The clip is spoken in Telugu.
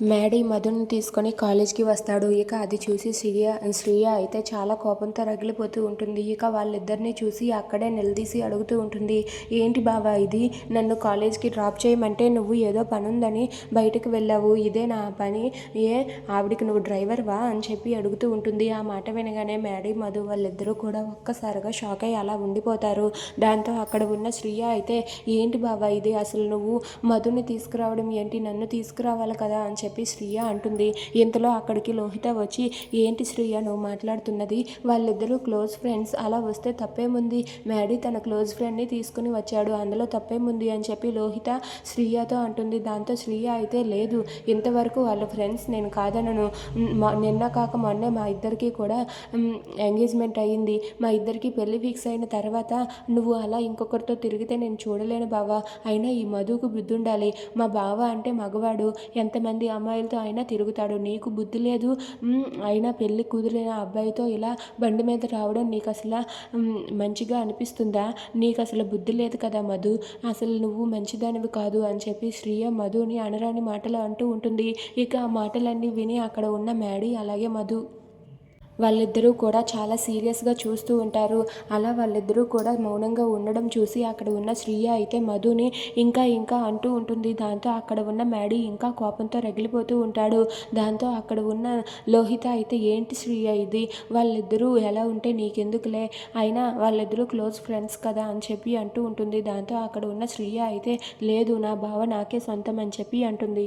మ్యాడీ మధుని తీసుకొని కాలేజ్కి వస్తాడు. ఇక అది చూసి శ్రీయ శ్రీయ అయితే చాలా కోపంతో రగిలిపోతూ ఉంటుంది. ఇక వాళ్ళిద్దరిని చూసి అక్కడే నిలదీసి అడుగుతూ ఉంటుంది. ఏంటి బావా ఇది? నన్ను కాలేజ్కి డ్రాప్ చేయమంటే నువ్వు ఏదో పని ఉందని బయటకు వెళ్ళావు. ఇదే నా పని. ఏ ఆవిడికి నువ్వు డ్రైవర్వా? అని చెప్పి అడుగుతూ ఉంటుంది. ఆ మాట వినగానే మేడీ మధు వాళ్ళిద్దరూ కూడా ఒక్కసారిగా షాక్ అయ్యి అలా ఉండిపోతారు. దాంతో అక్కడ ఉన్న శ్రీయ అయితే ఏంటి బావా ఇది? అసలు నువ్వు మధుని తీసుకురావడం ఏంటి? నన్ను తీసుకురావాలి కదా? అని చెప్పి చెప్పి శ్రీయ అంటుంది. ఇంతలో అక్కడికి లోహిత వచ్చి ఏంటి శ్రీయ నువ్వు మాట్లాడుతున్నది? వాళ్ళిద్దరూ క్లోజ్ ఫ్రెండ్స్. అలా వస్తే తప్పేముంది? మ్యాడీ తన క్లోజ్ ఫ్రెండ్ని తీసుకుని వచ్చాడు. అందులో తప్పేముంది? అని చెప్పి లోహిత శ్రీయతో అంటుంది. దాంతో శ్రీయ అయితే లేదు. ఇంతవరకు వాళ్ళ ఫ్రెండ్స్ నేను కాదనను. నిన్న కాక మొన్నే మా ఇద్దరికి కూడా ఎంగేజ్మెంట్ అయ్యింది. మా ఇద్దరికి పెళ్ళి ఫిక్స్ అయిన తర్వాత నువ్వు అలా ఇంకొకరితో తిరిగితే నేను చూడలేను బావా. అయినా ఈ మధుకు బుద్ధి ఉండాలి మా బావ అంటే మగవాడు. ఎంతమంది అమ్మాయిలతో అయినా తిరుగుతాడు. నీకు బుద్ధి లేదు. అయినా పెళ్ళి కుదిరిన అబ్బాయితో ఇలా బండి మీద రావడం నీకు అసలు మంచిగా అనిపిస్తుందా? నీకు అసలు బుద్ధి లేదు కదా మధు. అసలు నువ్వు మంచిదానివి కాదు అని చెప్పి శ్రీయ మధుని అనరాని మాటలు అంటూ ఉంటుంది. ఇక ఆ మాటలన్నీ విని అక్కడ ఉన్న మ్యాడీ అలాగే మధు వాళ్ళిద్దరూ కూడా చాలా సీరియస్గా చూస్తూ ఉంటారు. అలా వాళ్ళిద్దరూ కూడా మౌనంగా ఉండడం చూసి అక్కడ ఉన్న శ్రీయ అయితే మధుని ఇంకా ఇంకా అంటూ ఉంటుంది. దాంతో అక్కడ ఉన్న మ్యాడీ ఇంకా కోపంతో రగిలిపోతూ ఉంటాడు. దాంతో అక్కడ ఉన్న లోహిత అయితే ఏంటి శ్రీయ ఇది? వాళ్ళిద్దరూ ఎలా ఉంటే నీకెందుకులే? అయినా వాళ్ళిద్దరూ క్లోజ్ ఫ్రెండ్స్ కదా అని చెప్పి అంటూ ఉంటుంది. దాంతో అక్కడ ఉన్న శ్రీయ అయితే లేదు నా బావ నాకే సొంతం అని చెప్పి అంటుంది.